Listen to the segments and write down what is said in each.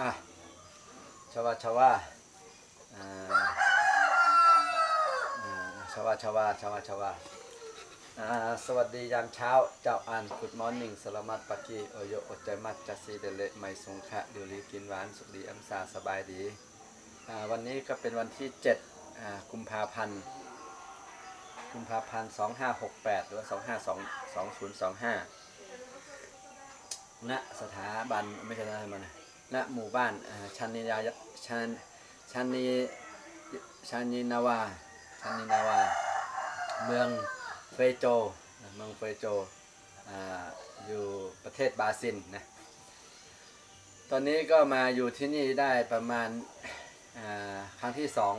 อะชาวาชาวาอ่าอ่าชาวาชาวาชาวาชาวาอ่าสวัสดียามเช้าเจ้าอัน Good morning สลามัดปากีโอโยอดใจมัดจัสซีเดเลไม่สงคะดูรีกินหวานสุขดีอัมซาสบายดีอ่าวันนี้ก็เป็นวันที่7อ่ากุมภาพันธ์กุมภาพันธ์2568 หรือว่า252025ณสถาบันไม่ใช่อะไรมันนะ ณหมู่บ้านชันนิยาชันชันนิชันนินาวาชันนินาวา เมืองเฟโจเมืองเฟโจอยู่ประเทศบราซิลนะตอนนี้ก็มาอยู่ที่นี่ได้ประมาณครั้งที่สอง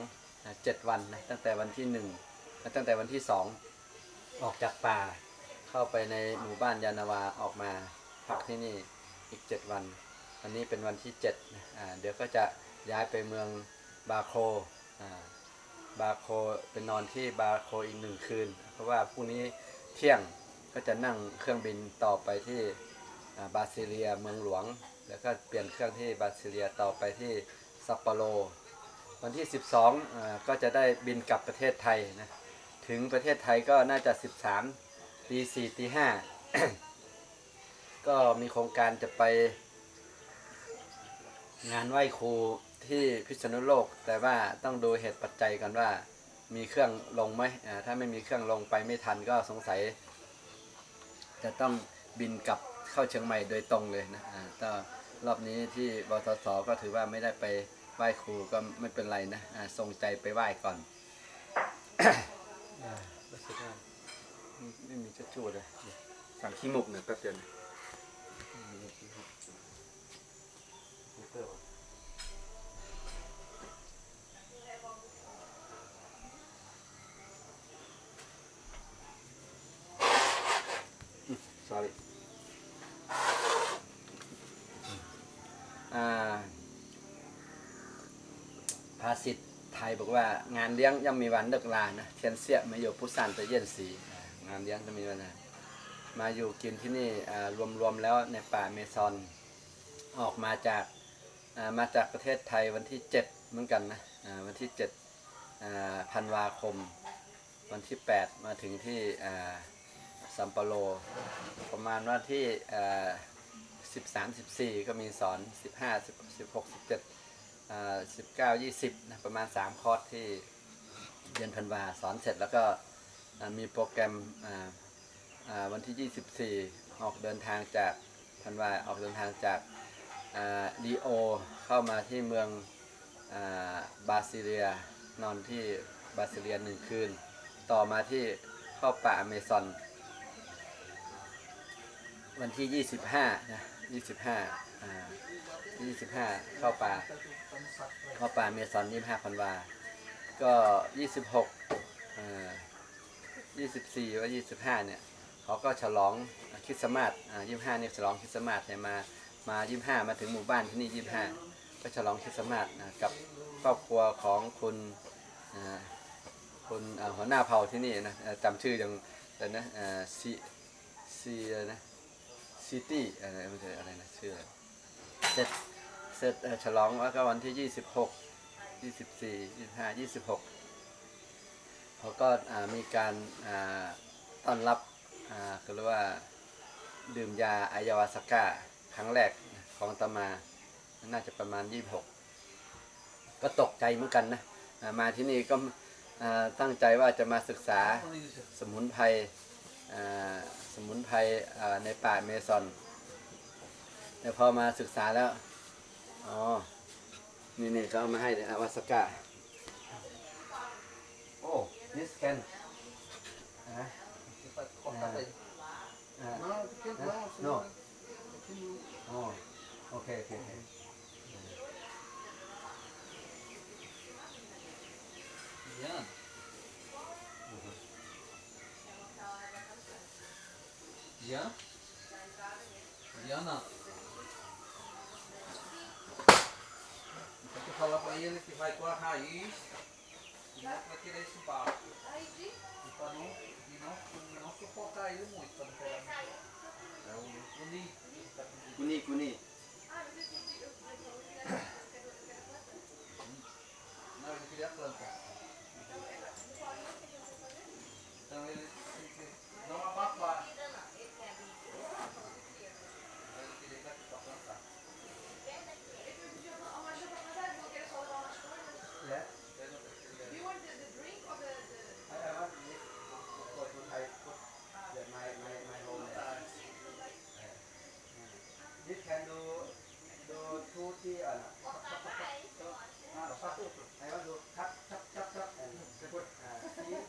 เจ็ดวันนะตั้งแต่วันที่หนึ่งตั้งแต่วันที่สองออกจากป่าเข้าไปในหมู่บ้านยานาวาออกมาพักที่นี่อีกเจ็ดวัน วันนี้เป็นวันที่7เดี๋ยวก็จะย้ายไปเมืองบาโคบาโคเป็นนอนที่บาโคอีกหนึ่งคืน เพราะว่าพรุ่งนี้เที่ยงก็จะนั่งเครื่องบินต่อไปที่บาซิเลียเมืองหลวง แล้วก็เปลี่ยนเครื่องที่บาซิเลียต่อไปที่ซัปโปโรวันที่ 12อ่าก็จะได้บินกลับประเทศไทยนะถึงประเทศไทยก็น่าจะ 13ตี4ตี5ก็มีโครงการจะไป งานไหว้ครูที่พิษณุโลก แต่ว่าต้องดูเหตุปัจจัยกันว่า มีเครื่องลงไหมอ่าถ้าไม่มีเครื่องลงไปไม่ทันก็สงสัย จะต้องบินกลับเข้าเชียงใหม่โดยตรงเลยนะอ่าก็รอบนี้ที่บทสก็ถือว่าไม่ได้ไปไหว้ครูก็ไม่เป็นไรนะอ่าทรงใจไปไหว้ก่อนอ่ารู้สึกว่าไม่ไม่มีจะจูดเลยสั่งขี้มุกเนี่ยแป๊บเดียวนะอืมขี้มุก sorry อ่าภาษิตไทยบอกว่างานเลี้ยงย่อมมีวันเลิกลานะเทียนเสียมาอยู่พุสันแต่เย็นสีงานเลี้ยงจะมีวันนะมาอยู่กินที่นี่รวมๆแล้วในป่าเมซอนออกมาจากมาจากประเทศไทยวันที่ 7 เหมือนกันนะวันที่7ธันวาคม วันที่ 8 มาถึงที่ซัมเปโล ประมาณว่าที่สิบสามสิบสี่ก็มีสอนสิบห้า สิบเก้ายี่สิบนะประมาณสามคอร์สที่เดือนธันวาสอนเสร็จแล้วก็มีโปรแกรมวันที่ยี่สิบสี่ออกเดินทางจากธันวาออกเดินทางจากลีโอเข้ามาที่เมืองอบาซิเลีย นอนที่บาซิเลียหนึ่งคืน ต่อมาที่เข้าป่าอเมซอน วันที่ 25นะ25อ่า25 เข้าป่า เขาป่าเมซอน25พันวา ก็26อ่า24ว่า25เนี่ยเขาก็ฉลองคริสต์มาสอ่า25เนี่ยฉลองคริสต์มาสเนี่ยมามา25มาถึงหมู่บ้านที่นี่25ก็ฉลองคริสต์มาสกับครอบครัวของคุณอ่าคุณหัวหน้าเผ่าที่นี่นะจำชื่อยังแต่นะอ่าซีซีนะซิตี้อะไรไม่ใช่อะไรนะชื่อเสร็จ เสร็จฉลองแล้วก็วันที่ยี่สิบหกยี่สิบสี่ยี่สิบห้ายี่สิบหกเขาก็มีการต้อนรับอ่าเรียกว่าดื่มยาอายาวาสก้าครั้งแรกของตมา น่าจะประมาณยี่สิบหกก็ตกใจเหมือนกันนะมาที่นี่ก็ตั้งใจว่าจะมาศึกษาสมุนไพรสมุนไพรในป่าเมซอน แต่พอมาศึกษาแล้ว อ๋อ นี่นี่เขาเอามาให้เลยอาวาสกาโอ้ this can อะอ่า No, you can't laugh. No. Can you อ๋อโอเ falar para ele que vai com a raiz para tirar esse barco. E para não, e não, não sufocar ele muito, para não pegar muito. É o, o Ni. O Ni. Não, ele queria planta. Então ele can do do two three uh uh satu I want to cut cut cut cut and put uh three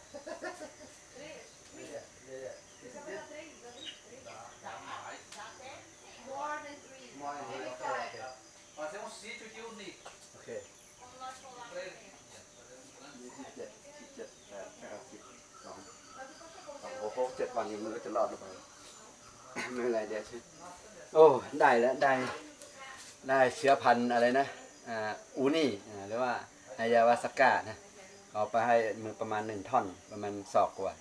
yeah yeah yeah This is this Dá mais. more than three? more than Maybe okay five. okay Fazer um sítio aqui bonito. okay Pra ele. Fazer um grande ยี่สิบเจ็ดสิบเจ็ดแปดเก้าสิบสองสองหกเจ็ดวันนี้มันก็จะรอดหรือเปล่าไม่เป็นไรเดี๋ยวชิ โอ้ได้แล้วได้ได้เชื้อพันธุ์อะไรนะอ่าอูนี่อ่าหรือว่าอายาวาสก้านะเอาไปให้มือประมาณหนึ่งท่อนประมาณศอกกว่า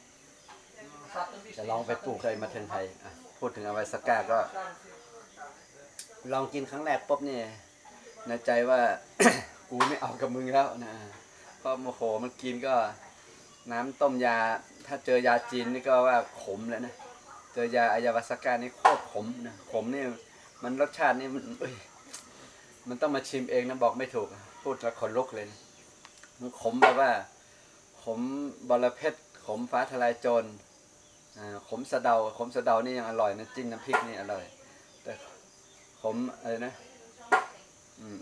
จะลองไปปลูกเลยมาเทิงไทยพูดถึงอาวาสก้าก็ ลองกินครั้งแรกปุ๊บเนี่ยในใจว่ากูไม่เอากับมึงแล้วนะเพราะโมโหมันกินก็น้ำต้มยา ถ้าเจอยาจีนนี่ก็ว่าขมแล้วนะ เจอยาอายาวาสก้านี่โคตรขมนะขมนี่มันรสชาตินี่มันเอ้ยมันต้องมาชิมเองนะบอกไม่ถูก พูดแล้วขนลุกเลยนะมันขมแบบว่า ขมบอระเพ็ดขมฟ้าทลายโจรอ่าขมสะเดา ขมสะเดานี่ยังอร่อยนะจิ้มน้ำพริกนี่อร่อย แต่ขมอะไรนะ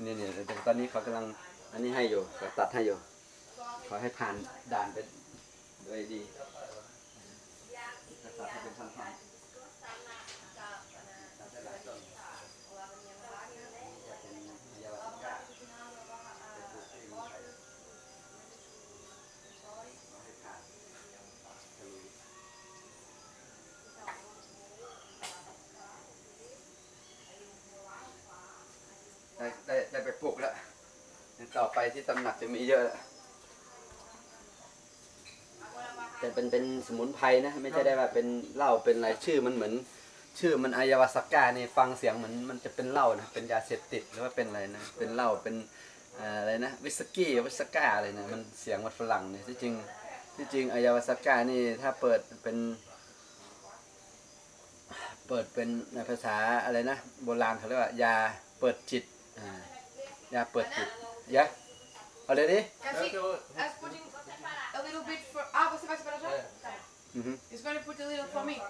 นี่นี่ตอนนี้เขากำลังอันนี้ให้อยู่เขาตัดให้อยู่ขอให้ผ่านด่านไปโดยดี ตัดให้เป็นท่อนๆตัดได้หลายต้นจะเป็นยาวาก้าเป็นปลูกที่เมืองไทยขอให้ผ่านจะมีได้ได้ได้ไปปลูกแล้วเดี๋ยวต่อไปที่ตำหนักจะมีเยอะแล้ว แต่เป็นเป็นสมุนไพรนะ ไม่ใช่ได้ว่าเป็นเหล้าเป็นอะไรชื่อมันเหมือน ชื่อมันอายาวาสก้านี่ฟังเสียงเหมือนมันจะเป็นเหล้านะเป็นยาเสพติดหรือว่าเป็นอะไรนะเป็นเหล้าเป็นเอ่ออะไรนะวิสกี้วิสก้าอะไรนะมันเสียงมันฝรั่งเนี่ยที่จริงที่จริงอายาวาสก้านี่ถ้าเปิดเป็นเปิดเป็นในภาษาอะไรนะโบราณเขาเรียกว่ายาเปิดจิตอ่ายาเปิดจิตยะเอาเลยดิ Mm-hmm. He's going to put a little for me.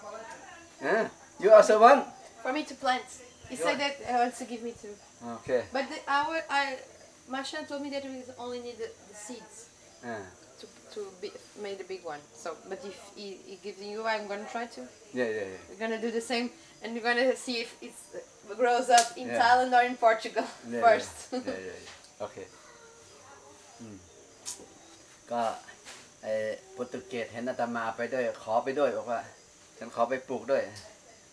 Yeah. You also want? For me to plant. He you said want? that he wants to give me two. Okay. But the, our, our Mashan told me that we only need the, the seeds. Yeah. To, to be, make the big one. So, but if he, he gives you, I'm gonna try to. Yeah, yeah, yeah. We're gonna do the same, and we're gonna see if it uh, grows up in yeah. Thailand or in Portugal yeah, first. Yeah, yeah, yeah. Okay. Hmm. Got. ไอ้โปรตุเกสเห็นอาตมาไปด้วย ขอไปด้วยบอกว่า ฉันขอไปปลูกด้วย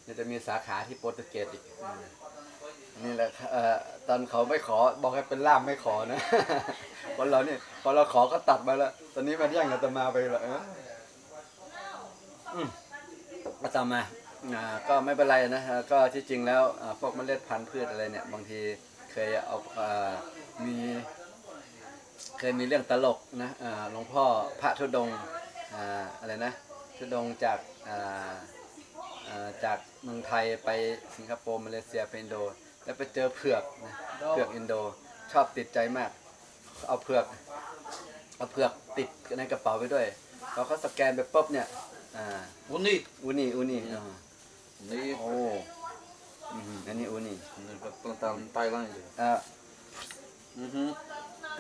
เดี๋ยวจะมีสาขาที่โปรตุเกสอีกนี่แหละเอ่อตอนเขาไม่ขอบอกให้เป็นล่ามไม่ขอนะพอเราเนี่ยพอเราขอก็ตัดมาแล้ว ตอนนี้มันแย่งอาตมาไปและอืมอาตมาอ่าก็ไม่เป็นไรนะก็ที่จริงแล้วพวกเมล็ดพันธุ์พืชอะไรเนี่ย บางทีเคยเอาอ่ามี เคยมีเรื่องตลกนะอ่าหลวงพ่อพระธุดงค์อ่าอะไรนะธุดงค์จากอ่าอ่าจากเมืองไทยไปสิงคโปร์มาเลเซียไปอินโด แล้วไปเจอเผือกนะเผือกอินโดชอบติดใจมาก เอาเผือกเอาเผือกติดในกระเป๋าไปด้วยพอเขาสแกนไปปุ๊บเนี่ยอ่า Bonito. อูนี่อูนี่อ่า Bonito. โอ้อืมอันนี้อูนี่ Vai plantar na Tailândia. อ่า Uhum. อ่า Ah, assim. อ๋ออากี้เอาปลูกเอ่อ เท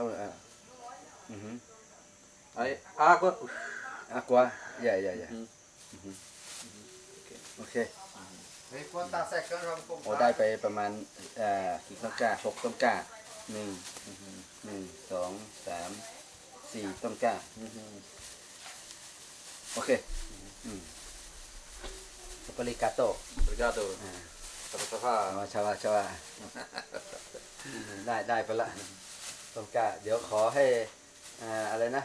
่าไหร่อะอือฮึ Aí, água. อากว่าใหญ่ใหญ่ใหญ่อือฮึโอเค Enquanto tá secando, vamos โอ้ได้ไปประมาณเอ่อกี่ต้นกล้าหกต้นกล้าหนึ่งหนึ่งสองสามสี่ต้นกล้าโอเคอืมปริกาโต Obrigado. อ่า สภาพชาวาชาวาชาวาได้ได้ไปละต้นกล้าเดี๋ยวขอให้อ่าอะไรนะ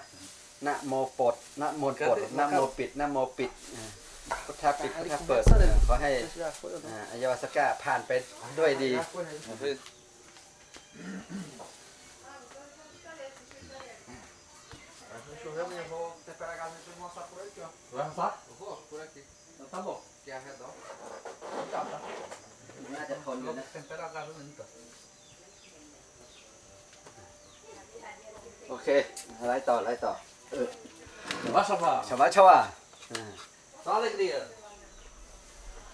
นะโมปลดนะโมปลดนะโมปิดนะโมปิดอ่าพุทธปิดพุทธเปิดอ่าขอให้อ่าอายาวาสก้าผ่านไปด้วยดี Vai arrasar? Eu vou, por aqui. Então tá bom. Quer arredar? Tá, tá. น่าจะทนอยู่ Vou นะ temperar a gasolina então. โอเคอะไรต่ออะไรต่อ Vai, Safá. ชาวาชาวาอ่า Só alegria.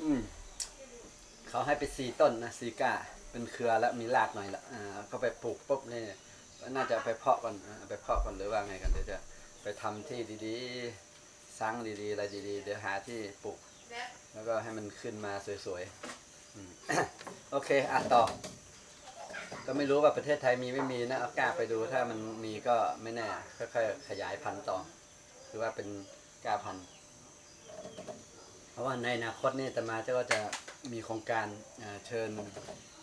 อืมเขาให้ไปสี่ต้นนะสี่ก้าเป็นเครือแล้วมีรากหน่อยละอ่าก็ไปปลูกปุ๊บนี่น่าจะเอาไปเพาะก่อนอ่าเอาไปเพาะก่อนหรือว่าไงกันเดี๋ยวจะไปทำที่ดีๆสร้างดีๆอะไรดีๆ เดี๋ยวหาที่ปลูก แล้วก็ให้มันขึ้นมาสวยๆอืม โอเคอะต่อ ก็ไม่รู้ว่าประเทศไทยมีไม่มีนะเอากล้าไปดูถ้ามันมีก็ไม่แน่ค่อยๆขยายพันธุ์ต่อหรือว่าเป็นกล้าพันธุ์เพราะว่าในอนาคตนี่ตมาเจ้าก็จะมีโครงการเชิญ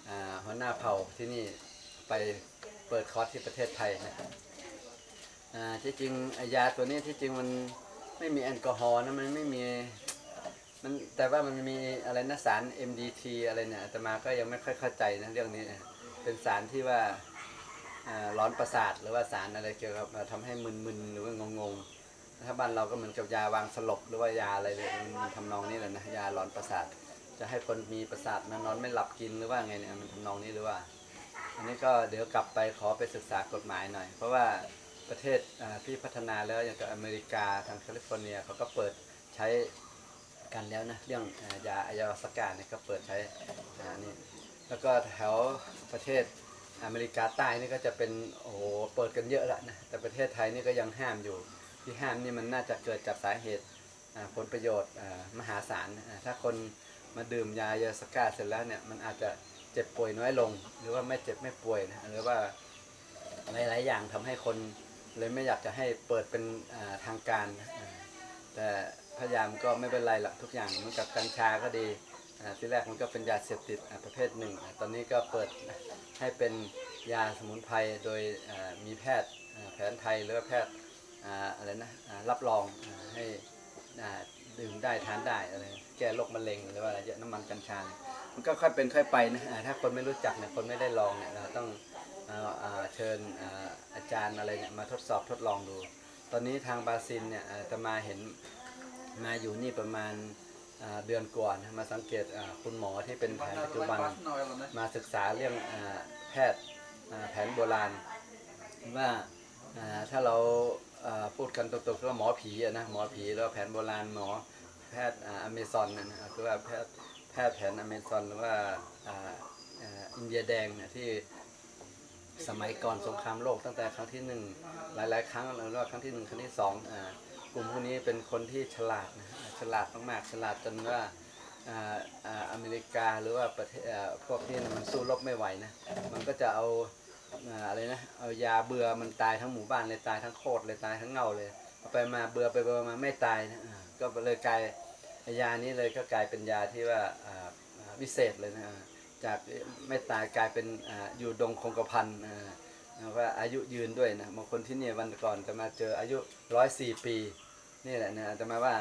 อ่าหัวหน้าเผ่าที่นี่ไปเปิดคอร์สที่ประเทศไทยนะครับที่จริงยาตัวนี้ที่จริงมันไม่มีแอลกอฮอล์นะมันไม่มี มันแต่ว่ามันมีอะไรนะสาร MDT อะไรเนี่ยแต่มาก็ยังไม่ค่อยเข้าใจนะเรื่องนี้ เป็นสารที่ว่าร้อนประสาทหรือว่าสารอะไรเกี่ยวกับทำให้มึนๆหรือว่างงๆถ้าบ้านเราก็เหมือนกับยาวางสลบหรือว่ายาอะไรเลยมันทำนองนี้แหละนะยาหลอนประสาท จะให้คนมีประสาทมานอนไม่หลับกินหรือว่าไงเนี่ยมันทำนองนี้หรือว่า อันนี้ก็เดี๋ยวกลับไปขอไปศึกษากฎหมายหน่อย เพราะว่าประเทศที่พัฒนาแล้วอย่างกับอเมริกาทางแคลิฟอร์เนียเขาก็เปิดใช้ กันแล้วนะเรื่องอ่ายาอายาสกาเนี่ยก็เปิดใช้นี่แล้วก็แถวประเทศอเมริกาใต้นี่ก็จะเป็นโอ้โหเปิดกันเยอะละนะแต่ประเทศไทยนี่ก็ยังห้ามอยู่ ที่ห้ามนี่มันน่าจะเกิดจากสาเหตุผลประโยชน์มหาศาลถ้าคนมาดื่มยายาสกาเสร็จแล้วเนี่ยมันอาจจะเจ็บป่วยน้อยลง หรือว่าไม่เจ็บไม่ป่วยนะหรือว่าหลายๆอย่างทำให้คนเลยไม่อยากจะให้เปิดเป็นทางการแต่ พยายามก็ไม่เป็นไรหรอกทุกอย่างเหมือนกับกัญชาก็ดีที่แรกมันก็เป็นยาเสพติดประเภทหนึ่ง ตอนนี้ก็เปิดให้เป็นยาสมุนไพรโดยมีแพทย์แผนไทยหรือแพทย์อะไรนะรับรองให้ดื่มได้ทานได้อะไรแก้โรคมะเร็งหรือว่าอะไรเยอะน้ำมันกัญชา มันก็ค่อยเป็นค่อยไปนะถ้าคนไม่รู้จักเนี่ยคนไม่ได้ลองเนี่ยเราต้องอ่าอ่าเชิญอาอาจารย์อะไรเนี่ยมาทดสอบทดลองดู ตอนนี้ทางบราซิลเนี่ยจะมาเห็น มาอยู่นี่ประมาณเดือนกว่านมาสังเกตคุณหมอที่เป็นแผนปัจจุบันมาศึกษาเรื่องแพทย์แผนโบราณ ว่าถ้าเราพูดกันตรงๆก็หมอผีนะหมอผีแล้วแผนโบราณหมอแพทย์อเมซอนนะคือว่าแพทย์แพทย์แผนอเมซอนหรือว่าอินเดียแดงเนี่ยที่สมัยก่อนสงครามโลกตั้งแต่ครั้งที่หนึ่งหลายๆ ครั้งหรือว่าครั้งที่หนึ่งครั้งที่สองอ ลุ่มพวกนี้เป็นคนที่ฉลาดนะฉลาดมากๆฉลาดจนว่าอเมริกาหรือว่าประเทศพวกนี้มันสู้รบไม่ไหวนะมันก็จะเอาอะไรนะเอายาเบื่อมันตายทั้งหมู่บ้านเลยตายทั้งโคตรเลยตายทั้งเงาเลยเอาไปมาเบื่อไปเบื่อมาไม่ตายนะก็เลยกลายยานี้เลยก็กลายเป็นยาที่ว่าวิเศษเลยนะจากไม่ตายกลายเป็นอยู่ดงคงกระพันอ่าแล้วก็อายุยืนด้วยนะบางคนที่เนี่ยวันก่อนจะมาเจออายุร้อยสี่ปี นี่แหละนะจะมาว่า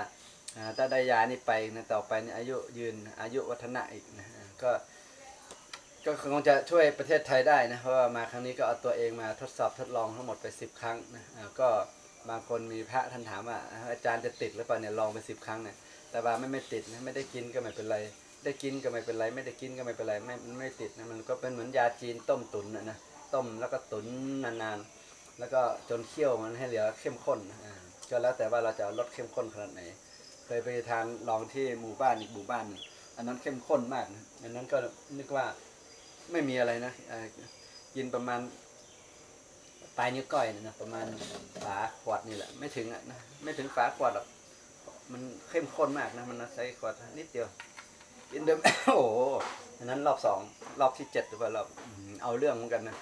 ถ้าได้ยานี่ไปนะต่อไปนี่อายุยืนอายุวัฒนะอีกนะก็ก็คงจะช่วยประเทศไทยได้นะเพราะว่ามาครั้งนี้ก็เอาตัวเองมาทดสอบทดลองทั้งหมดไปสิบครั้งนะก็บางคนมีพระท่านถามว่าอาจารย์จะติดหรือเปล่าเนี่ยลองไปสิบครั้งเนี่ยแต่ว่าไม่ไม่ติดนะไม่ได้กินก็ไม่เป็นไร ได้กินก็ไม่เป็นไร ไม่ได้กินก็ไม่เป็นไรไม่ไม่ติดนะมันก็เป็นเหมือนยาจีนต้มตุ๋นนะนะต้มแล้วก็ตุ๋นนานๆแล้วก็จนเคี่ยวมันให้เหลือเข้มข้นอ่า ก็แล้วแต่ว่าเราจะเอารสเข้มข้นขนาดไหน เคยไปทานลองที่หมู่บ้านอีกหมู่บ้านนึงอันนั้นเข้มข้นมากนะอันนั้นก็นึกว่าไม่มีอะไรนะกินประมาณปลายนิ้วก้อยนะประมาณฝาขวดนี่แหละ ไม่ถึงอะนะไม่ถึงฝาขวดหรอกมันเข้มข้นมากนะมันใช้ขวดนิดเดียวกินเดิมโอ้โหอันนั้นรอบสองรอบที่เจ็ดหรือเปล่ารอบเอาเรื่องเหมือนกันนะ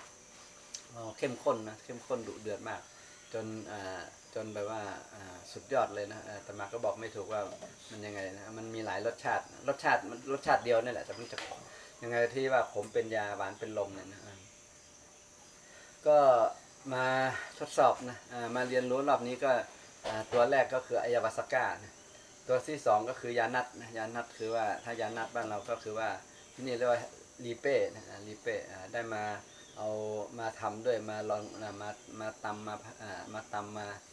เข้มข้นนะเข้มข้นดุเดือดมาก จนอ่า จนแบบว่าสุดยอดเลยนะแต่มาก็บอกไม่ถูกว่ามันยังไงนะมันมีหลายรสชาติ รสชาติมันรสชาติเดียวนี่แหละแต่มันจะยังไงที่ว่าขมเป็นยาหวานเป็นลมเนี่ยนะก็มาทดสอบนะมาเรียนรู้รอบนี้ก็ตัวแรกก็คืออายาวาสก้านะตัวที่สองก็คือยานัดนะยานัดคือว่าถ้ายานัดบ้านเราก็คือว่าที่นี่เรียกว่าลีเป้นะลีเป้ได้มาเอามาทำด้วยมาลองมามาตำมามาตำมา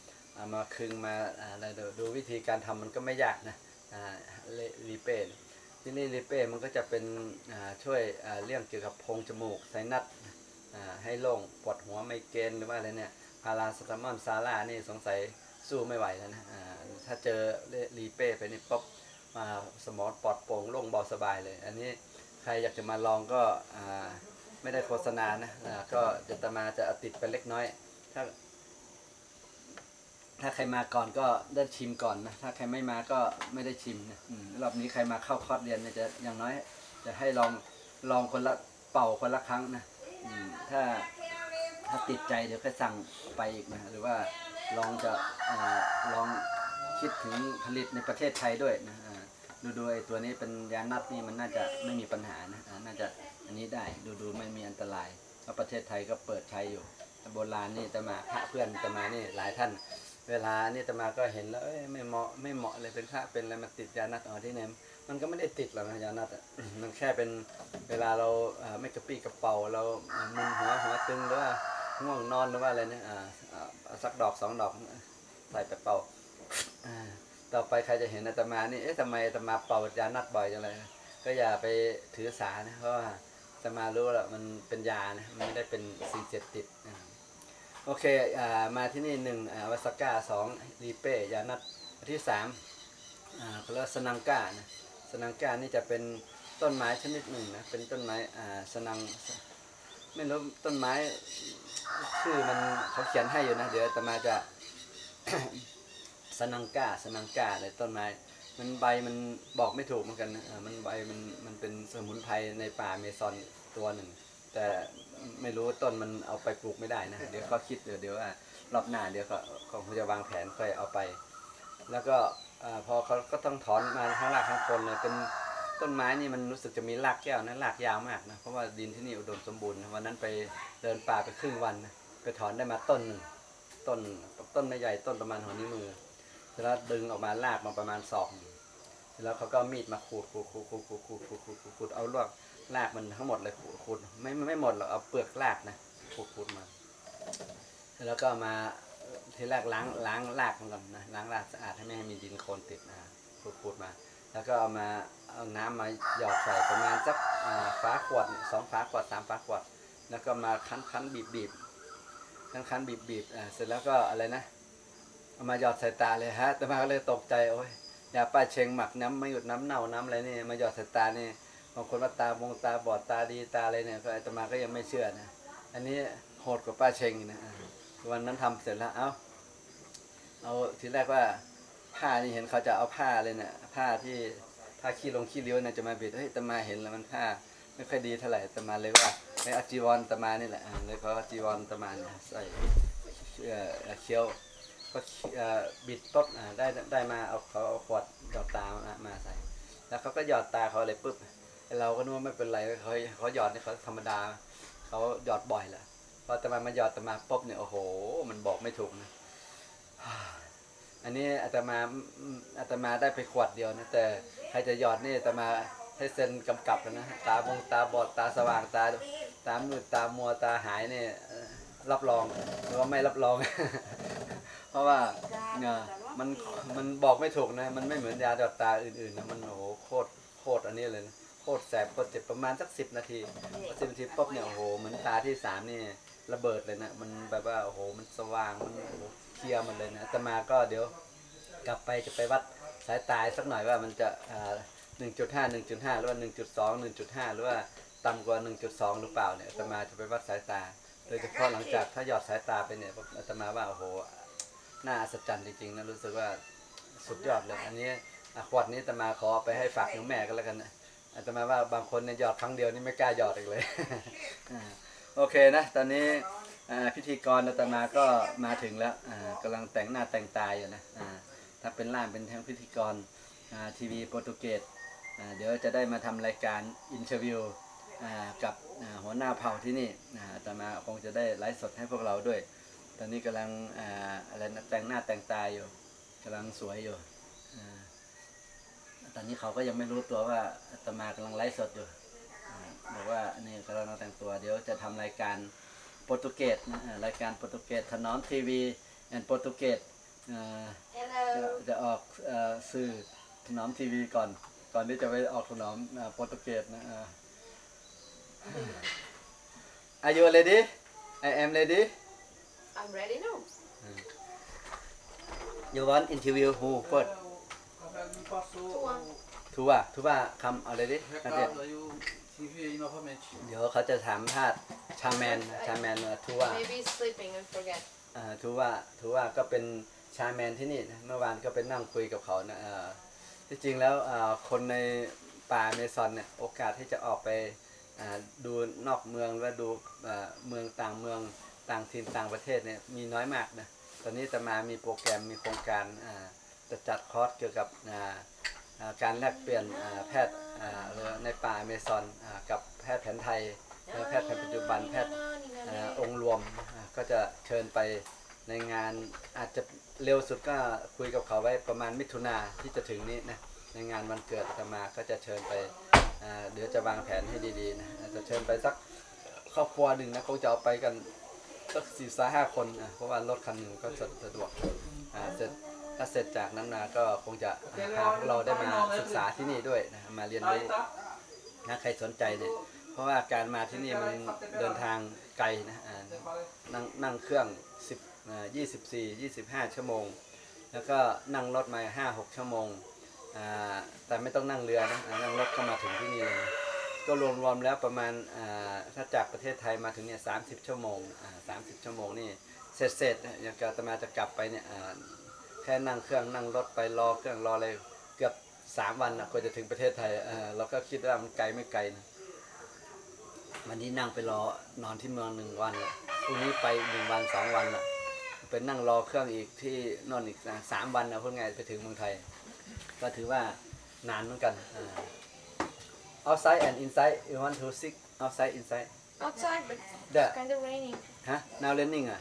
เอา มาคึงมาอะไรดูดูวิธีการทำมันก็ไม่ยากนะอ่าลีเป้ที่นี่ลิเป้มันก็จะเป็นช่วยเรื่องเกี่ยวกับโพรงจมูกไซนัสให้โล่งปวดหัวไมเกรนหรือว่าอะไรเนี่ยพาราสตามอลซาร่านี่สงสัยสู้ไม่ไหวแล้วนะถ้าเจอลีเป้ไปนี่ป๊บมาสมองปลอดโปร่งโล่งเบาสบายเลย อันนี้ใครอยากจะมาลองก็ไม่ได้โฆษณานะก็จะตมาจะติดไปเล็กน้อย ถ้า ถ้าใครมาก่อนก็ได้ชิมก่อนนะ ถ้าใครไม่มาก็ไม่ได้ชิมนะอืมรอบนี้ใครมาเข้าคอร์สเรียนเนี่ยจะอย่างน้อย จะให้ลองลองคนละเป่าคนละครั้งนะอืมถ้าถ้าติดใจเดี๋ยวก็สั่งไปอีกนะ หรือว่าลองจะอาลองคิดถึงผลิตในประเทศไทยด้วยนะอ่าดูดูไอ้ตัวนี้เป็นยานัดนี่มันน่าจะไม่มีปัญหานะอ่าน่าจะอันนี้ได้ดูดูไม่มีอันตรายเพราะประเทศไทยก็เปิดใช้อยู่แต่โบราณนี่จะมาพระเพื่อนจะมานี่หลายท่าน เวลานี่ตมาก็เห็นแล้วไม่เหมาะไม่เหมาะเลยเป็นพระเป็นอะไรมาติดยานัดอ๋อที่เนี่ยมันก็ไม่ได้ติดหรอกนะยานัดมันแค่เป็นเวลาเราไม่กระปี้กระเป๋าเรามึนหัวหัวตึงหรือว่าง่วงนอนหรือว่าอะไรเนี่ยอ่าอ่าเอาสักดอกสองดอกใส่ไปเป่าอ่าต่อไปใครจะเห็นอาตมานี่เอ๊ะทำไมอาตมาเป่ายานัดบ่อยจังเลยก็อย่าไปถือสานะเพราะว่าอาตมารู้แล้วมันเป็นยานะมันไม่ได้เป็นสิ่งเสพติดนะ โอเคอ่ามาที่นี่หนึ่งอ่าวัสก้าสองรีเป้ยานัดที่สามอ่าเขาเรียกว่าสนังก้านะสนังก้านี่จะเป็นต้นไม้ชนิดหนึ่งนะเป็นต้นไม้อ่าสนังไม่รู้ต้นไม้ชื่อมันเขาเขียนให้อยู่นะเดี๋ยวอาตมาจะสนังก้าสนังก้าเลยต้นไม้มันใบมันบอกไม่ถูกเหมือนกันนะอ่ามันใบมันมันเป็นสมุนไพรในป่าเมซอนตัวหนึ่ง แต่ ไม่รู้ว่าต้นมันเอาไปปลูกไม่ได้นะเดี๋ยวก็คิดเดี๋ยวเดี๋ยวว่ารอบหน้าเดี๋ยวก็คงจะวางแผนค่อยเอาไป แล้วก็อาพอเขาก็ต้องถอนมาทั้งรากทั้งโคนเลยเป็นต้นไม้นี่มันรู้สึกจะมีรากแก้วนะรากยาวมากนะเพราะว่าดินที่นี่อุดมสมบูรณ์นะวันนั้นไปเดินป่าไปครึ่งวันนะไปถอนได้มาต้นหนึ่งต้นต้นไม่ใหญ่ต้นประมาณหัวนิ้วมือเสร็จแล้วดึงออกมารากมาประมาณศอกหนึ่งเสร็จแล้วเขาก็เอามีดมาขูดขูดขูดขูดขูดขูดขูดขูดขูดขูดเอาลวก รากมันทั้งหมดเลยขูดขดไม่ไม่หมดหรอกเอาเปลือกรากนะขูดขูดมาแล้วก็มาทีแรกล้างล้างรากมันก่อนนะล้างรากสะอาดให้ไม่ให้มีดินโคลนติดนะขูดขูดมา แล้วก็เอามาเอาน้ำมาหยอดใส่ประมาณสักอ่าฝาขวดสองฝาขวดสามฝาขวด แล้วก็มาคั้นคั้นบีบบีบคั้นคั้นบีบบีบอ่าเสร็จแล้วก็อะไรนะเอามาหยอดใส่ตาเลยฮะแต่มาก็เลยตกใจโอ้ยยาป้าเชงหมักน้ำไม่หยุดน้ำเน่าน้ำอะไรนี่มาหยอดใส่ตานี่ บางคนว่าตาบงตาบอดตาดีตาอะไรเนี่ยก็อาตมาก็ยังไม่เชื่อนะ อันนี้โหดกว่าป้าเชงนะวันนั้นทำเสร็จแล้วเอาเอาทีแรกว่าผ้านี่เห็นเขาจะเอาผ้าเลยเนี่ยผ้าที่ผ้าขี้ลงขี้เลี้ยวเนี่ยจะมาบิดเฮ้ยตมาเห็นแล้วมันผ้าไม่ค่อยดีเท่าไหร่ตมาเลยว่าไปเอาจีวรอาตมานี่แหละเลยเพราจีวรอาตมาเนี่ยใส่เออเคี้ยวก็เออบิดปุ๊บได้ได้มาเอาเขาเอาขวดดอกตามาใส่ แล้วเขาก็หยอดตาเขาเลยปุ๊บ เราก็นึกว่าไม่เป็นไรเขาเขาหยอดนี่เขาธรรมดาเขาหยอดบ่อยแหละพอแต่มามาหยอดแต่มาปุ๊บเนี่ยโอ้โห มันบอกไม่ถูกนะอันนี้อาตมาอาตมาได้ไปขวดเดียวนะแต่ใครจะหยอดนี่อาตมาให้เซ็นกำกับแล้วนะตาบงตาบอดตาสว่างตาตามืดตามัวตาหายเนี่ยรับรองหรือว่าไม่รับรอง เพราะว่าเนี่ยมันมันบอกไม่ถูกนะ มันไม่เหมือนยาหยอดตาอื่นๆนะมันโอ้โหโคตรโคตรอันนี้เลยนะ ตรแสบโคตรเจ็บประมาณสักสิบนาทีพอสิบนาทีปุ๊บเนี่ยโอ้โหเหมือนตาที่สามนี่ระเบิดเลยนะ มันแบบว่าโอ้โหมันสว่างมันโอ้โหเคลียร์หมันเลยนะแต่มาก็เดี๋ยวกลับไปจะไปวัดสายตาสักหน่อยว่ามันจะอ่าหนึ่งจุดห้าหนึ่งจุดห้าหรือว่าหนึ่งจุดสองหนึ่งจุดห้าหรือว่าต่ำกว่าหนึ่งจุดสองหรือเปล่าเนี่ยอาตมาจะไปวัดสายตา โดยเฉพาะหลังจากถ้าหยอดสายตาไปเนี่ยอาตมาว่าโอ้โหน่าอัศจรรย์จริงๆนะรู้สึกว่าสุดยอดเลยอันนี้อะขวดนี้อาตมาขอเอาไปให้ฝากโยมแม่ก็แล้วกันนะ อาตมาว่าบางคนเนี่ยหยอดครั้งเดียวนี่ไม่กล้าหยอดอีกเลย โอเคนะ ตอนนี้พิธีกรอาตมาก็มาถึงแล้วอ่ากำลังแต่งหน้าแต่งตาอยู่นะถ้าเป็นล่ามเป็นทั้งพิธีกรทีวีโปรตุเกสเดี๋ยวจะได้มาทำรายการอินเทอร์วิวกับหัวหน้าเผ่าที่นี่อาอาตมาคงจะได้ไลฟ์สดให้พวกเราด้วย ตอนนี้กำลังอะไรนะแต่งหน้าแต่งตาอยู่กำลังสวยอยู่ ตอนนี้เขาก็ยังไม่รู้ตัวว่าอาตมากำลังไลฟ์สดอยู่อ่าบอกว่านี่กำลังแต่งตัวเดี๋ยวจะทำรายการโปรตุเกสนะอ่ารายการโปรตุเกสถนอมทีวีแอนโปรตุเกสอ่าจะจะออกเอ่อสื่อถนอมทีวีก่อน ก่อนที่จะไปออกถนอมเอ่อโปรตุเกสนะเอ่อ Are you ready? I am ready. I'm ready now. You want interview who first? ทูว่าทูว่า come already? Not yet. recado, aí o TV aí novamente. เดี๋ยวเขาจะถามพาดชาแมนชาแมนทูว่า Maybe he's sleeping and forget. อ่าถือว่าถือว่าก็เป็นชายแมนที่นี่นะเมื่อวานก็ไปนั่งคุยกับเขานะเอ่อที่จริงแล้วอ่าคนในป่าอเมซอนเนี่ยโอกาสที่จะออกไปอ่าดูนอกเมืองหรือว่าดูอ่าเมืองต่างเมืองต่างถิ่นต่างประเทศเนี่ยมีน้อยมากนะตอนนี้จะมามีโปรแกรมมีโครงการอ่า จะจัดคอร์สเกี่ยวกับอ่าอ่าการแลกเปลี่ยนอ่าแพทย์อ่าในป่าอเมซอนอ่ากับแพทย์แผนไทยหรือแพทย์แผนปัจจุบันแพทย์อ่าองค์รวมอ่าก็จะเชิญไปในงานอาจจะเร็วสุดก็คุยกับเขาไว้ประมาณมิถุนาที่จะถึงนี้นะในงานวันเกิดอาตมาก็จะเชิญไปอ่าเดี๋ยวจะวางแผนให้ดีๆนะอาจจะเชิญไปสักครอบครัวหนึ่งนะคงจะเอาไปกันสักสี่สาห้าคนอะเพราะว่ารถคันหนึ่งก็สะสะดวกอ่าเสร็จ ถ้าเสร็จจากนั้นมาก็คงจะอ่าพาพวกเราได้มาศึกษาที่นี่ด้วยนะมาเรียนรู้นะใครสนใจเนี่ยเพราะว่าการมาที่นี่มันเดินทางไกลนะอ่า Você fala, นั่งนั่งเครื่อง10 24 25 ชั่วโมง แล้วก็นั่งรถมา 5 6 ชั่วโมง แต่ไม่ต้องนั่งเรือนะนั่งรถก็มาถึงที่นี่เลยก็รวมรวมแล้วประมาณถ้าจากประเทศไทยมาถึงเนี่ย30ชั่วโมงอ่า30ชั่วโมงนี่เสร็จเสร็จๆนะอย่างกอาตมาจะกลับไปเนี่ย แค่นั่งเครื่องนั่งรถไปรอเครื่องรออะไรเกือบสามวันนะกว่าจะถึงประเทศไทยอ่าเราก็คิดว่ามันไกลไม่ไกลนะวันนี้นั่งไปรอนอนที่เมืองหนึ่งวันละพรุ่งนี้ไปหนึ่งวันสองวันละไปนั่งรอเครื่องอีกที่นอนอีกสามวันนะพูดง่ายไปถึงเมืองไทย ก็ถือว่านานเหมือนกันอ่า outside and inside you want to sit outside inside Outside, but The- it's kind of raining. ฮะ now raining อะ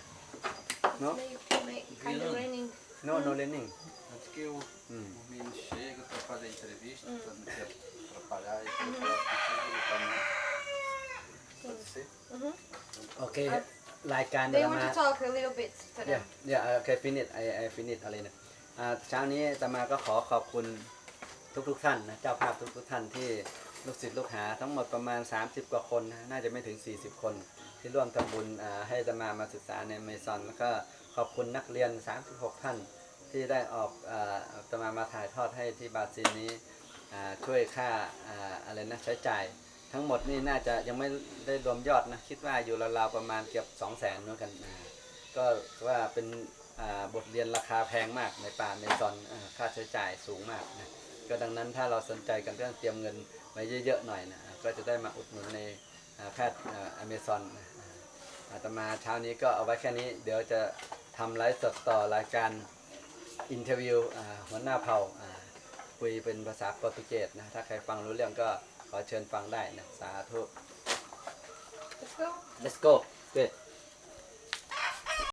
no Maybe, maybe kind of Viram. raining. No no raining antes que o, Hum. o menino chega pra fazer a entrevista, pra não quer atrapalhar, e eu coloco contigo ele também. Pode ser? โอเครายการ They จะ want มา to talk a little bit to เนี่ย them. เนี่ยโอเคฟินิชไอไอฟินิชอะไรเนี่ยอ่าเช้านี้อาตมาก็ขอขอบคุณทุกทุกๆท่านนะ เจ้าภาพทุกทุกๆท่านที่ลูกศิษย์ลูกหาทั้งหมดประมาณ 30 กว่าคนนะ น่าจะไม่ถึง 40 คน ที่ร่วมทำบุญอ่าให้อาตมามาศึกษาในเมซอนแล้วก็ข อบคุณนักเรียน 36 ท่าน ที่ได้ออกอาตมามาถ่ายทอดให้ที่บาซิลนี้ช่วยค่าออะไรนะใช้จ่ายทั้งหมดนี่น่าจะยังไม่ได้รวมยอดนะคิดว่าอยู่ราวๆประมาณเกือบ2 0 0 0 0นเหมือนกันก็ว่าเป็นบทเรียนราคาแพงมากในป่าเมซอนอค่าใช้จ่ายสูงมากนะก็ดังนั้นถ้าเราสนใจกันเรื่องเตรียมเงินไว้เยอะๆหน่อยนะก็จะได้มาอุดหนุนในแพทย์อเมซอนอาตมาเช้านี้ก็เอาไว้แค่นี้เดี๋ยวจะ ทำไลฟ์สดต่อรายการอินเทอร์วิวอ่าหัวหน้าเผ่าอ่าคุยเป็นภาษาโปรตุเกสนะ ถ้าใครฟังรู้เรื่องก็ขอเชิญฟังได้นะ สาธุ Let's go. let's go good